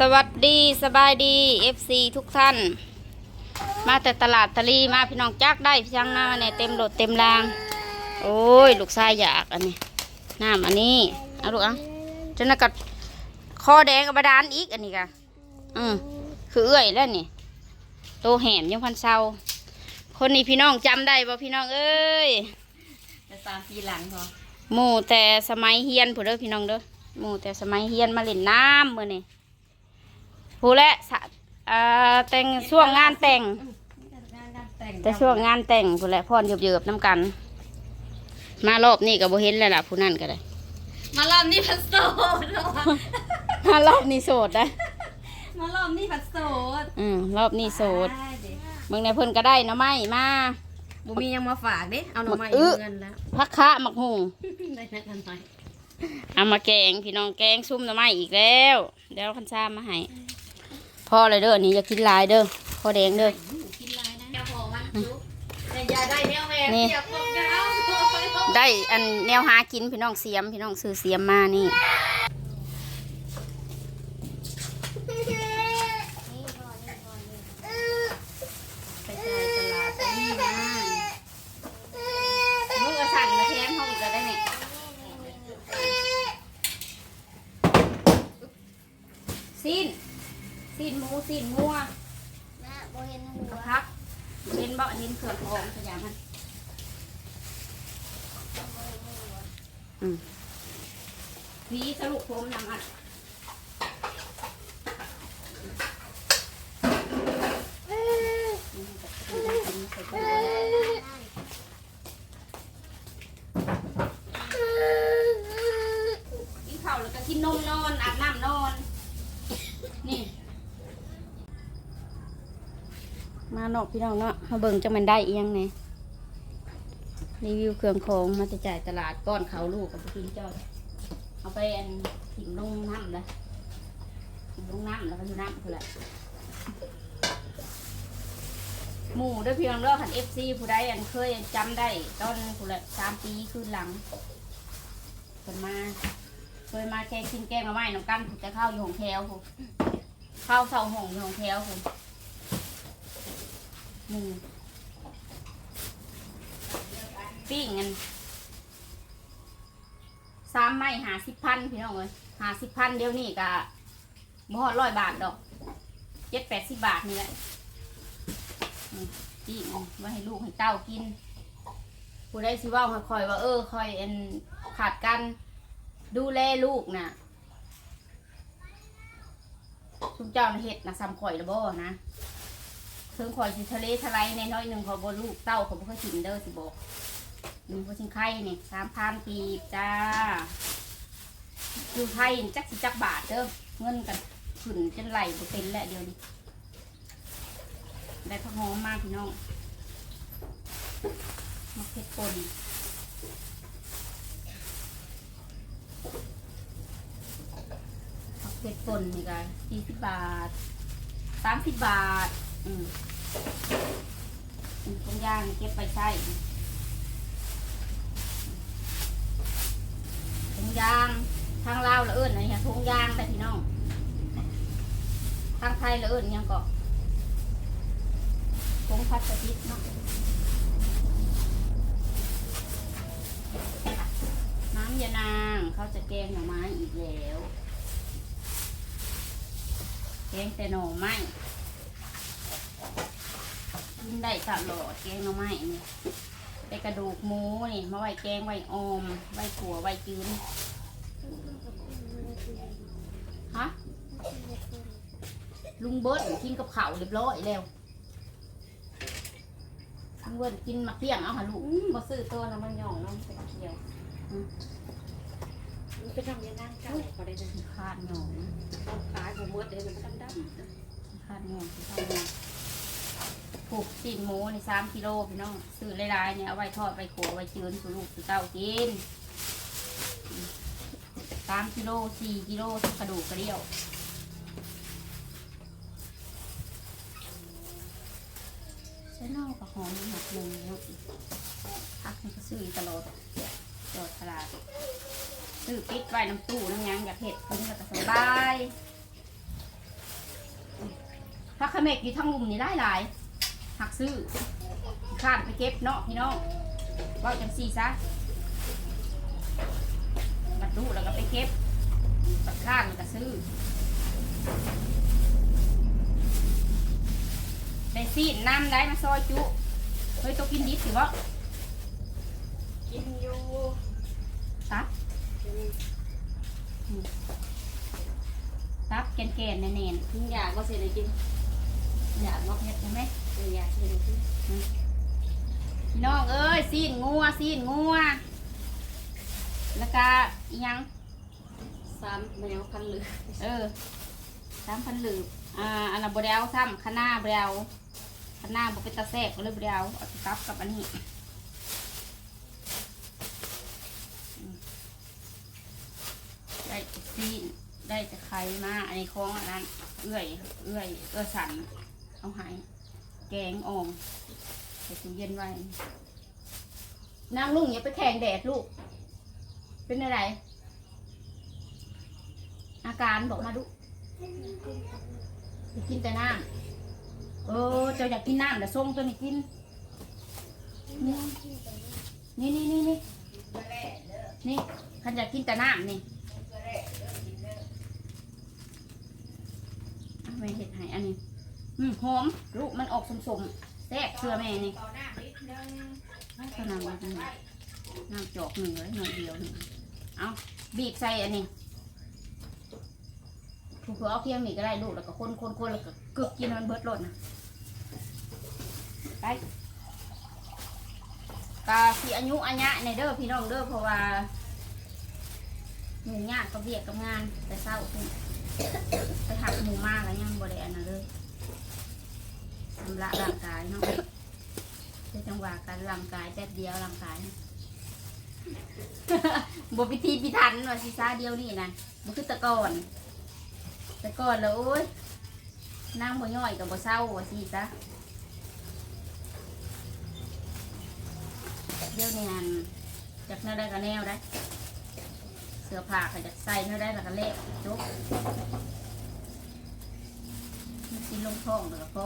สวัสดีสบายดี FC ทุกท่าน มาแต่ตลาดตะลีมาพี่น้องจักได้พี่ช่างหน้าเนี่ยเต็มรถเต็มราง โอ้ย ลูกชายอยากอันนี้น้ำอันนี้เอาลูกเอะจนนักกัดคอแดงกับบาดานอีกอันนี้กะอืมคือเอื้อยแล้วนี่โตแหมยังพันเศร้าคนนี้พี่น้องจำได้ป่พี่น้องเอ้ยจะตามทีหลังพอหมู่แต่สมัยเฮียนผู้เด้อพี่น้องเด้อหมู่แต่สมัยเฮียนมาเล่นน้ำมือนี่ ผู้และสะอ่าแต่งช่วงงานแต่งงานการแต่ง แต่ช่วงงานแต่งผู้และพรเยือบๆน้ำกัน มารอบนี้ก็บ่เห็นแล้วล่ะผู้นั่นก็ได้มารอบนี้พัดโสดเหรอวะมารอบนี้โสดได้มารอบนี้พัดโสดอืมรอบนี้โสดได้เด็กเมืองในเพิ่นก็ได้หน้ำไม้มาบุมียังมาฝากเด้เอาหน่อไม้บักอื้อเงินแล้วพักคะหมักหุงได้นักกันหน่อยเอามาแกงพี่น้องแกงซุ่มหน้ำไม้อีกแล้ว เดี๋ยวคันซ่ามาให้ พ่อเลยเด้อนี่อย่ากินหลายเด้อพ่อแดงเด้อกินไรนะแกพอมันจุ๊บแต่ยาได้แนวแม่นี่เสียบกบยาวไปเอาได้อันแนวหากินพี่น้องเสียมพี่น้องซื้อเสียมมานี่ ไปจ่ายตลาดไปนี่นะมึงก็สั่งมาแทนเขาอีกแล้วได้เนี่ยสิ้น สิ้นหมูสิ้นงัวกระพักเห็นบ่เห็นเขือกของสยามมันอืมวีสรุปผมนำอัดกินข้าวแล้วก็กินนมนอนอาบน้ำนอน นี่ มาเนาะพี่น้องเนาะมาเบิ่งจังมันได้เอียงไงรีวิวเครื่องของมาจะจ่ายตลาดป้อนเขาลูกกับกินเจ้าเอาไปอันถิ่มลงน้ำเลยถิ่มลงน้ำแล้วก็อยู่น้ำคือแหละหมูด้วยพี่น้องเด้อขันเอฟซีผู้ใดอันเคยจำได้ตอนผู้ละสามปีคืนหลังคนมาเคยมาแกงกินแกงมาไม้น้ำกันจะเข้าอยู่ของแถวผมเข้าเสาห้องอยู่ของแถวผม หนึ่งปิ้งเงินสามไม้หาสิบพันพี่น้องเลยหาสิบพันเดี๋ยวนี้กะบ่อดร้อยบาทดอกเจ็ดแปดสิบบาทนี่แหละปิ้งไว้ให้ลูกให้เต้ากินผู้ได้สิว่าคอยว่าเออคอยเอ็นขาดกันดูแลลูกน่ะทุกเจ้าเห็ดนะซ้ำข่อยละบ่นะ ถึงข่อยสิทะเลทลายในน้อยหนึ่งขอยบ่ลูกเต้าเขาบ่เคยกินเด้อสิบอกนี่บ่ชิงไข่นี่สามพันปีบจ้าอยู่ไทยนี่จักสิจักบาทเด้อเงินกันขึ้นจนไหลบ่เป็นแหล้วเดี๋ยวนี้ได้พักหอมมากพี่น้องมาเผ็ดป่นผักเผ็ดป่นนี่กันสี่สิบบาทสามสิบบาท อืมอืมเป็นย่างเก็บไปใช้ถุงยางทางลาวละเอิญอะไรเนี่ยถุงยางแต่พี่น้องทางไทยละเอิญยังก็ถุงพลาสติกเนาะน้ำยานางเขาจะแกงหน่อไม้อีกแล้วแกงแต่หน่อไม้ กินได้ตลอดแกงหน่อไม้นี่ได้กระดูกหมูนี่มาไว้แกงไว้ออมไว้ขัวไว้จืนฮะลุงเบิร์ดกินกับข้าวเรียบร้อยแล้วลุงเบิร์ดกินมะเขือเอาหาลูกอืมบ่ซื้อตัวน้ำมันหย่องน้ำเป็นเขียวมันเป็นทำยังนั่งเก่าก็ได้เลยคาดหนองต้องขายผมเมื่อเดือนมันดำคาดหนองที่เข้าหนอง ผูกตีนหมูในสามกิโลพี่น้องซื้อหลายๆเนี่ยเอาไว้ทอดไว้ขัวไว้จืนสู่ลูกสู่เต้ากินสามกิโลสี่กิโลกระดูกกระเดี่ยวใช้นอกกับหอมหมักหนึ่งเนาะพักนี่ก็ซื้อตลอดตลอดตลาดซื้อปิดไว้น้ำตู้น้ำยังอยากเห็ดกินก็จะสบายผักขเมกอยู่ทั้งลุมนี่ได้หลาย หักซื้อข้ามไปเก็บเนาะพี่น้องเว่าจังสี่ซะบัดดูแล้วก็ไปเก็บบัดข้ามแล้วก็ซื้อไปซีดน้ำได้มาซอยจุเฮ้ยตัวกินดิบสิบ่กินอยู่ตับตับแกนๆแน่นกินอยากก็เสร็จเลยกินอยากเนาะๆเฮ็ดได้ไหมเอออยากเสร็จเลยกินพี่น้องเอ้ยซีนงัวซีนงัวแล้วก็อีหยังสามแมวพันเหลือเออสามพันหลืบอ่าอันนั้นบไดเอาซ้ำข้างหน้าบไดเอาข้างหน้าบเป็นตาแซ่บก็เลยบไดเอาเอาสิกับกับอันนี้อืมได้แต่ซีนได้แต่ไข่มาอันนี้ของอันนั้น เอื้อย เอื้อย เอื้อสันเอาใหาย แกงอ่อมใส่ตู้เย็นไว้ นางลุงอย่าไปแข่งแดดลูก เป็นอะไร อาการบอกมาดูอยากกินแต่น้ำเออเจ้าอยากกินน้ำเดี๋ยวส่งตัวนี้กิน นี่นี่นี่นี่นี่ขันอยากกินแต่น้ำนี่เอาไปเห็ดให้อันนี้ อืมหอมลูกมันออกสมๆแซ่บเชื่อแม่นี่ให้ขนาดนั้นน้ำจอกหนึ่งเลยหน่อยเดียวหนึ่งเอาบีบใส่อันนี้ถูกเอาเพียงนี่ก็ได้ลูกแล้วก็คนคนคนแล้วก็เกือบกินให้มันเบิดรดนะไปกาสีอายุอัญญะในเด้อพี่น้องเด้อเพราะว่าหมู่ญาติก็เบียกกับงานแต่เศร้าไปหักหมูมากแล้วยังบ่ได้อันนั้นเลย ทำละร่างกายเนาะเป็นจังหวะการร่างกายแป๊บเดียวร่างกายบ่พิธีพิถันว่าสิซาเดียวนี่นะบ่คือตะก่อนแต่ก่อนแล้วโอ้ยนั่งบ่ย่อยกับบ่เศร้าว่าสิซะเดี๋ยวนี้นั่นจากแนวได้ก็แนวได้ เสื้อผ้าก็จากใส่แนวได้แล้วก็เละจุ๊บ มันสิลงท้องแล้วก็พอ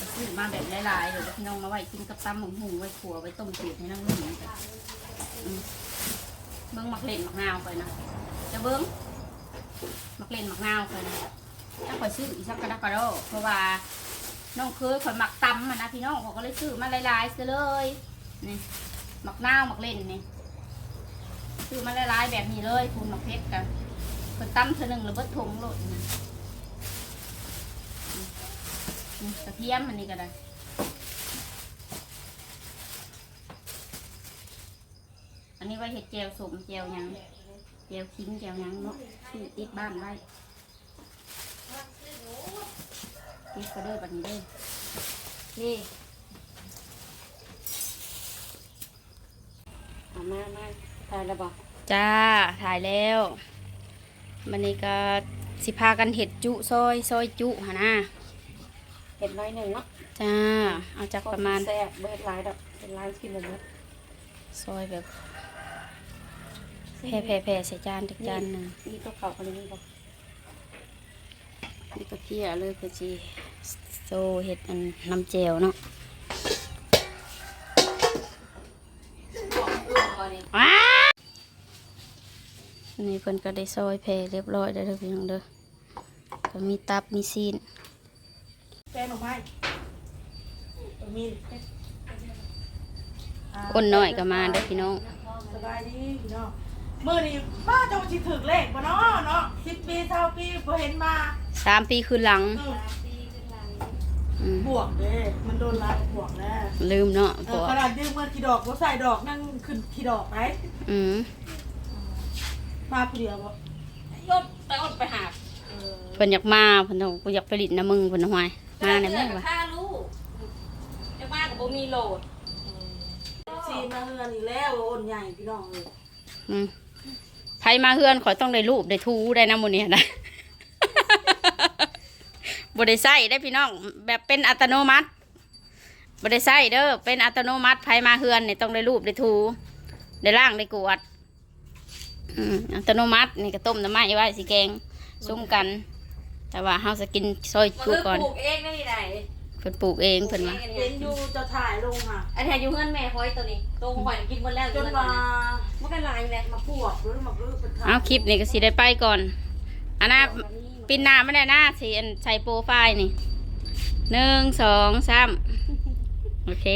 ก็ซื้อมาแบบหลายๆเดี๋ยวพี่น้องมาไว้กินกับตำหมูหุงไว้ขัวไว้ต้มจืดให้นั่งรุ่นกันอืมเบิ้งมักเล่นมักนาวไปนะจะเบิ้งมักเล่นมักนาวไปนะถ้าขอยซื้ออีสักกระดกกระโดดเพราะว่า น้องเคยข่อยหมักตำมันนะพี่น้องเขาก็เลยซื้อมาหลายๆซะเลยนี่หมักนาหมักเล่นนี่ซื้อมาหลายๆแบบนี้เลยคุณหมักเพชรกันเพิ่นตำเธอหนึ่งแล้วเบิดถุงโหลดนี่กระเทียมอันนี้ก็ได้อันนี้ไว้เห็ดแจวสมแจวยังแจวขิงแจวยังเนาะซื้อติดบ้านไว้ ติดก็เด้อแบบนี้เด้นี่เอามามาทานแล้วบอกจ้า ถ่ายแล้ววันนี้ก็สิพากันเห็ดจุซอยซอยจุหะนะเห็ดน้อยหนึ่งเนาะจ้า เอาจากประมาณแซ่บเบิดลายดอกเป็นลายกินเลยนะซอยแบบแผ่แผ่แผ่ใส่จานจากจานหนึ่งนี่ก็เข่าคนนี้บอก นี่ก็เพี้ยเลยก็จีโซเห็ดอันน้ำเจวเนาะบอกเอื้อก่อนนี่ว้านี่เพิ่นก็ได้ซอยแผ่เรียบร้อยแล้วเด้อพี่น้องเด้อก็มีตับมีซีนแฟนหนูไม่มีคนน้อยก็มาเด้อพี่น้องสบายดีพี่น้องมื่อนี้ป้าจะมาชิถึกเลขบ่เนาะเนาะสิบปีเท่าปีพอเห็นมา สามปีคืนหลังอืมอืมบวกเด้มันโดนลายบวกแล้วลืมเนาะเอพอวกขนาดยืมเงินกี่ดอกบ่ใส่ดอกนั่งขึ้นกี่ดอกไหมอืมมาผู้เดียวบ่ยศไปอดไปหาเออเพิ่นอยากมาเพิ่นบอกกูอยากไปลิดน้ำมึงเพิ่นเอาไว้มาในแม่วะค่าลูกจะมากับบ่มีโหลดซีมาเฮือนอีกแล้วโอนใหญ่พี่น้องเลยอืมใครมาเฮือนขอยต้องได้รูปได้ทูได้น้ำมันเนี่ยนะ บ่ได้ใส่ได้พี่น้องแบบเป็นอัตโนมัติบ่ได้ใส่เด้อเป็นอัตโนมัติไผมาเฮือนนี่ต้องได้รูปได้ถูได้ล่างได้กวาดอืมอัตโนมัตินี่ก็ต้มน้ำไม้ไว้สิแกงซุ่มกัน แต่ว่าเฮาจะกินซอยมันจุก็ก่อนปลูกเองได้ที่ไหนเพิ่นปลูกเองเพิ่นว่าเห็นอยู่จะถ่ายลงค่ะอันนี้อยู่เงินแม่คอยตัวนี้ตัวหอยกินหมดแล้วจนว่ามันก็ลายเลยมาพวกหรือมาลื้อเป็นถ่ายเอาคลิปนี้ก็สิได้ไปก่อนอันน่ะ ปินหน้าไม่ได้หน้าสีอันใส่โปรไฟล์นี่หนึ่งสองสามโอเค